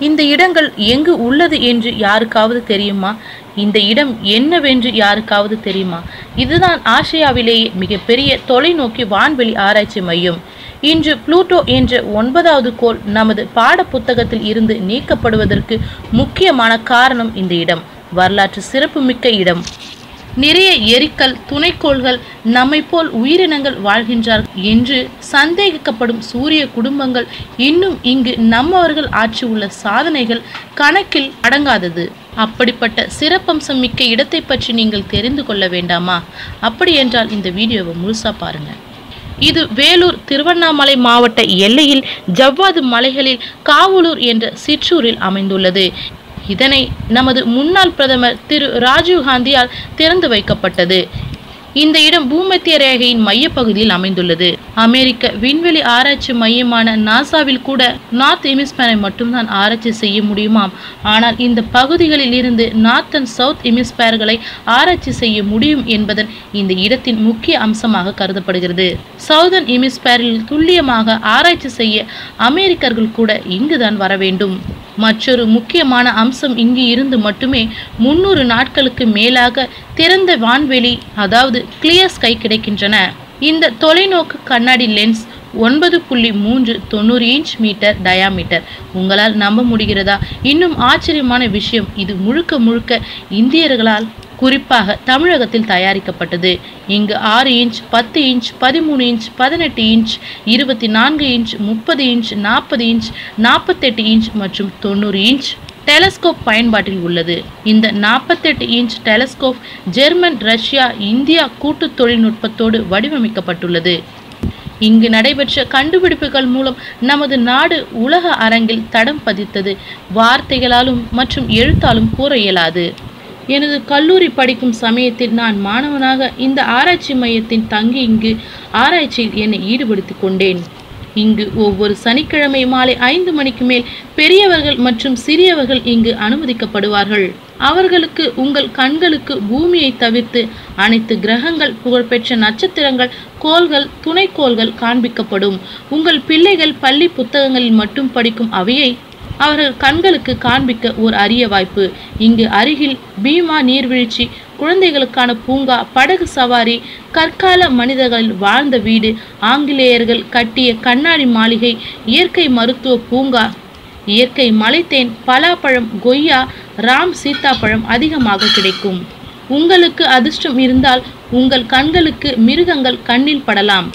இந்த இடங்கள் எங்கு உள்ளது என்று யாருக்காவது தெரியுமா? இந்த இடம் என்னவென்று யாருக்காவது தெரியுமா? இதுதான் ஆசியாவிலேயே மிகப்பெரிய தொலைநோக்கி வான்வெளி ஆராய்ச்சி மையம். இன்று புளூட்டோ என்ற ஒன்பதாவது கோள் நமது பாட புத்தகத்தில் இருந்து நீக்கப்படுவதற்கு முக்கியமான காரணம் இந்த இடம். வரலாற்று சிறப்புமிக்க இடம். நிறைய எரிக்கல் துணைக்கோள்கள் நம்மை போல் உயிரினங்கள் வாழ்கின்றார் என்று சந்தேகிக்கப்படும் சூரிய குடும்பங்கள் இன்னும் இங்கு நம்மவர்கள் ஆட்சி உள்ள சாதனைகள் கணக்கில் அடங்காதது. அப்படிப்பட்ட சிறப்பம்சம் மிக்க இடத்தை பற்றி நீங்கள் தெரிந்து கொள்ள வேண்டாமா? அப்படி என்றால் இந்த வீடியோவை முழுசா பாருங்க. இது வேலூர் திருவண்ணாமலை மாவட்ட எல்லையில் ஜவ்வாது மலைகளில் காவலூர் என்ற சிற்றூரில் அமைந்துள்ளது. இதனை நமது முன்னாள் பிரதமர் திரு ராஜீவ் காந்தியால் திறந்து வைக்கப்பட்டது. இந்த இடம் பூமத்திய ரேகையின் மையப்பகுதியில் அமைந்துள்ளது. அமெரிக்க விண்வெளி ஆராய்ச்சி மையமான நாசாவில் கூட நார்த் எமிஸ்பேரை மட்டும்தான் ஆராய்ச்சி செய்ய முடியுமாம். ஆனால் இந்த பகுதிகளில் இருந்து நார்த் அண்ட் சவுத் எமிஸ்பேர்களை ஆராய்ச்சி செய்ய முடியும் என்பதன் இந்த இடத்தின் முக்கிய அம்சமாக கருதப்படுகிறது. சவுதர்ன் எமிஸ்பேரில் துல்லியமாக ஆராய்ச்சி செய்ய அமெரிக்கர்கள் கூட இங்குதான் வர வேண்டும். மற்றொரு முக்கியமான அம்சம் இங்கு இருந்து மட்டுமே முன்னூறு நாட்களுக்கு மேலாக திறந்த வான்வெளி அதாவது கிளியர் ஸ்கை கிடைக்கின்றன. இந்த தொலைநோக்கு கண்ணாடி லென்ஸ் ஒன்பது புள்ளி மூன்று தொண்ணூறு இன்ச் மீட்டர் டயாமீட்டர் உங்களால் நம்ப முடிகிறதா? இன்னும் ஆச்சரியமான விஷயம் இது முழுக்க முழுக்க இந்தியர்களால் குறிப்பாக தமிழகத்தில் தயாரிக்கப்பட்டது. இங்கு ஆறு இன்ச் பத்து இன்ச் பதிமூணு இன்ச் பதினெட்டு இன்ச் இருபத்தி நான்கு இன்ச் முப்பது இன்ச் நாற்பது இன்ச் நாற்பத்தெட்டு இன்ச் மற்றும் தொண்ணூறு இன்ச் டெலஸ்கோப் பயன்பாட்டில் உள்ளது. இந்த நாற்பத்தெட்டு inch telescope German Russia India கூட்டு தொழில்நுட்பத்தோடு வடிவமைக்கப்பட்டுள்ளது. இங்கு நடைபெற்ற கண்டுபிடிப்புகள் மூலம் நமது நாடு உலக அரங்கில் தடம் பதித்தது. வார்த்தைகளாலும் மற்றும் எழுத்தாலும் கூற இயலாது. எனது கல்லூரி படிக்கும் சமயத்தில் நான் மாணவனாக இந்த ஆராய்ச்சி மையத்தின் தங்கி இங்கு ஆராய்ச்சியில் என்னை ஈடுபடுத்திக் கொண்டேன். இங்கு ஒவ்வொரு சனிக்கிழமை மாலை ஐந்து மணிக்கு மேல் பெரியவர்கள் மற்றும் சிறியவர்கள் இங்கு அனுமதிக்கப்படுவார்கள். அவர்களுக்கு உங்கள் கண்களுக்கு பூமியை தவிர்த்து அனைத்து கிரகங்கள் புகழ்பெற்ற நட்சத்திரங்கள் கோள்கள் துணைக்கோள்கள் காண்பிக்கப்படும். உங்கள் பிள்ளைகள் பள்ளி புத்தகங்களில் மட்டும் படிக்கும் அவையை அவர்கள் கண்களுக்கு காண்பிக்க ஒரு அரிய வாய்ப்பு. இங்கு அருகில் பீமா நீர்வீழ்ச்சி குழந்தைகளுக்கான பூங்கா படகு சவாரி கற்கால மனிதர்கள் வாழ்ந்த வீடு ஆங்கிலேயர்கள் கட்டிய கண்ணாடி மாளிகை இயற்கை மருத்துவ பூங்கா இயற்கை மலைத்தேன் பலாப்பழம் கொய்யா ராம் சீத்தாப்பழம் அதிகமாக கிடைக்கும். உங்களுக்கு அதிர்ஷ்டம் இருந்தால் உங்கள் கண்களுக்கு மிருகங்கள் கண்ணில் படலாம்.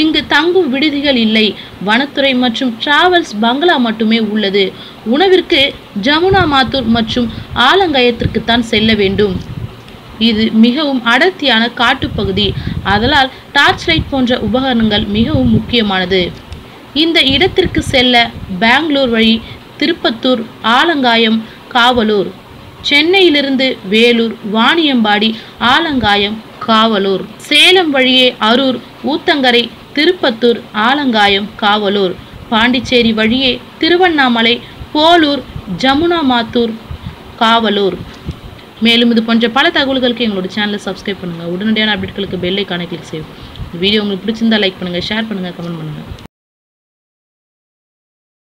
இங்கு தங்கும் விடுதிகள் இல்லை. வனத்துறை மற்றும் டிராவல்ஸ் பங்களா மட்டுமே உள்ளது. உணவிற்கு ஜமுனா மாத்தூர் மற்றும் ஆலங்கயத்திற்குத்தான் செல்ல வேண்டும். இது மிகவும் அடர்த்தியான காட்டுப்பகுதி. அதனால் டார்ச் லைட் போன்ற உபகரணங்கள் மிகவும் முக்கியமானது. இந்த இடத்திற்கு செல்ல பெங்களூர் வழி திருப்பத்தூர் ஆலங்காயம் காவலூர் சென்னையிலிருந்து வேலூர் வாணியம்பாடி ஆலங்காயம் காவலூர் சேலம் வழியே அரூர் ஊத்தங்கரை திருப்பத்தூர் ஆலங்காயம் காவலூர் பாண்டிச்சேரி வழியே திருவண்ணாமலை போலூர் ஜமுனா மாத்தூர் காவலூர். மேலும் இது போன்ற பல தகவல்களுக்கு எங்களோட சேனலை சப்ஸ்கிரைப் பண்ணுங்கள் உடனடியான அப்டேட்களுக்கு பெல் கணக்கில் கிளிக் செய்யும் வீடியோ உங்களுக்கு பிடிச்சிருந்தா லைக் பண்ணுங்கள் ஷேர் பண்ணுங்கள் கமெண்ட் பண்ணுங்கள்